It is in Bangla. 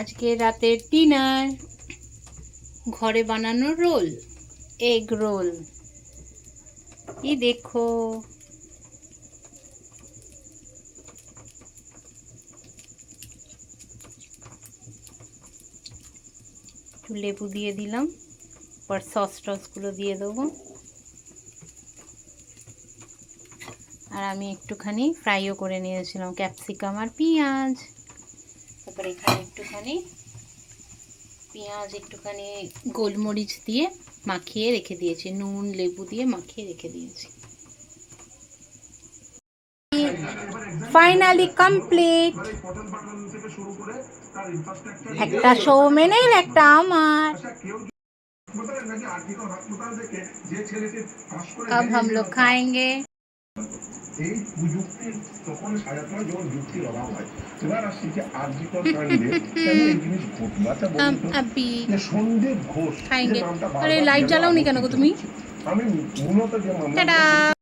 আজকে রাতের ডিনার। ঘরে বানানো রোল, এগ রোল। এই দেখো? লেবু দিয়ে দিলাম পর সস টসগুলো দিয়ে দেবো। আর আমি একটুখানি ফ্রাইও করে নিয়েছিলাম, ক্যাপসিকাম আর পেঁয়াজ। তারপরে এখানে একটুখানি পেঁয়াজ একটুখানি গোলমরিচ দিয়ে মাখিয়ে রেখে দিয়েছি নুন লেবু দিয়ে মাখিয়ে রেখে দিয়েছি ফাইনালি কমপ্লিট একটা সৌমেনের একটা আমার अब हम लोग खाएंगे এই প্রযুক্তির তখন সাজাতে হয় যখন যুক্তির অভাব হয় এবার আসছি যে আর্জিকর কাণ্ডে কেন এই জিনিস ঘটলো? আচ্ছা বলুন সন্দীপ ঘোষ নামটা আরে লাইট জ্বালাওনি কেন গো তুমি? আমি মূলত যে মামলা